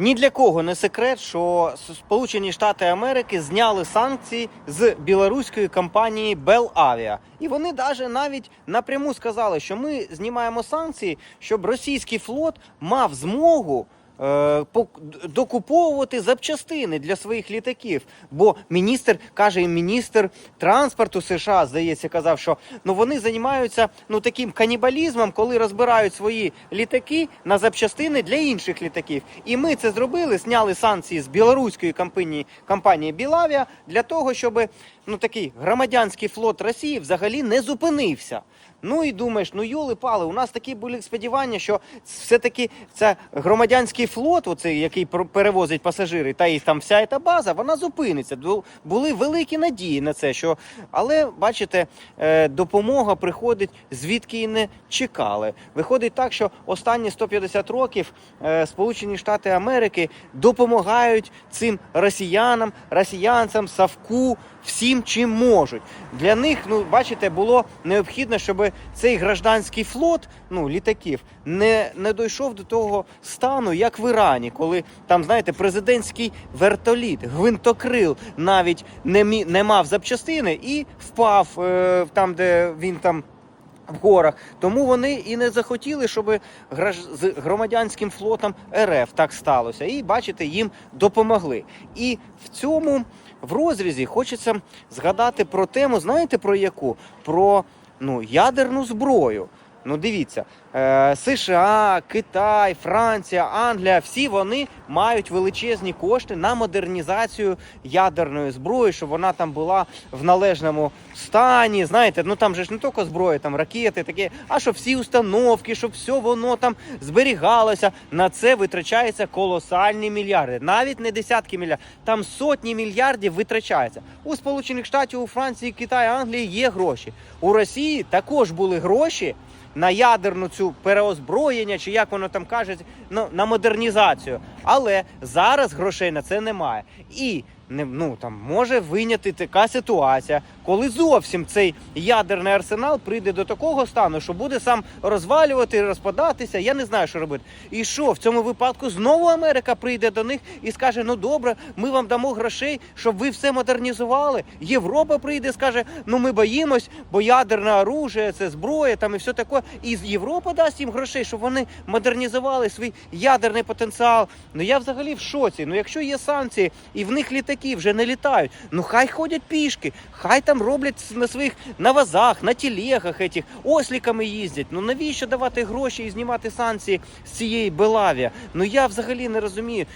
Ні для кого не секрет, що Сполучені Штати Америки зняли санкції з білоруської компанії Белавіа. І вони даже навіть напряму сказали, що ми знімаємо санкції, щоб російський флот мав змогу. Е, Докуповувати запчастини для своїх літаків. Бо міністр каже, міністр транспорту США, здається, казав, що ну вони займаються ну таким канібалізмом, коли розбирають свої літаки на запчастини для інших літаків. І ми це зробили, зняли санкції з білоруської компанії компанії Білавія для того, щоб ну такий громадянський флот Росії взагалі не зупинився. Ну і думаєш, ну йоли пали, у нас такі були сподівання, що все-таки це громадянський флот, оцей, який перевозить пасажири, та і там вся ця база, вона зупиниться. Бу- Були великі надії на це. Що... Але бачите, е, допомога приходить звідки і не чекали. Виходить так, що останні 150 років е, Сполучені Штати Америки допомагають цим росіянам, росіянцям, Савку, всім чим можуть. Для них, ну бачите, було необхідно, щоб цей гражданський флот ну, літаків не, не дійшов до того стану, як в Ірані, коли там, знаєте, президентський вертоліт, гвинтокрил навіть не, мі, не мав запчастини і впав е, там, де він там. В горах тому вони і не захотіли, щоб з громадянським флотом РФ так сталося. І бачите, їм допомогли. І в цьому в розрізі хочеться згадати про тему. Знаєте про яку? Про ну ядерну зброю. Ну, дивіться, е, США, Китай, Франція, Англія всі вони мають величезні кошти на модернізацію ядерної зброї, щоб вона там була в належному стані. Знаєте, ну там же ж не тільки зброя, там ракети, таке, а щоб всі установки, щоб все воно там зберігалося. На це витрачається колосальні мільярди, навіть не десятки мільярдів, там сотні мільярдів витрачається. У Сполучених Штатів, у Франції, Китаї, Англії є гроші. У Росії також були гроші на ядерну цю переозброєння, чи як воно там кажуть, ну, на модернізацію. Але зараз грошей на це немає. І ну там може виняти така ситуація, коли зовсім цей ядерний арсенал прийде до такого стану, що буде сам розвалювати, розпадатися. Я не знаю, що робити. І що в цьому випадку знову Америка прийде до них і скаже: Ну добре, ми вам дамо грошей, щоб ви все модернізували. Європа прийде, скаже: Ну ми боїмось, бо ядерне оружие, це зброя, там і все таке. І Європа дасть їм грошей, щоб вони модернізували свій ядерний потенціал. Ну я взагалі в шоці. Ну якщо є санкції і в них літаки вже не літають, ну хай ходять пішки, хай там роблять на своїх на вазах, на тілегах этих, осліками їздять. Ну навіщо давати гроші і знімати санкції з цієї Белавія? Ну я взагалі не розумію.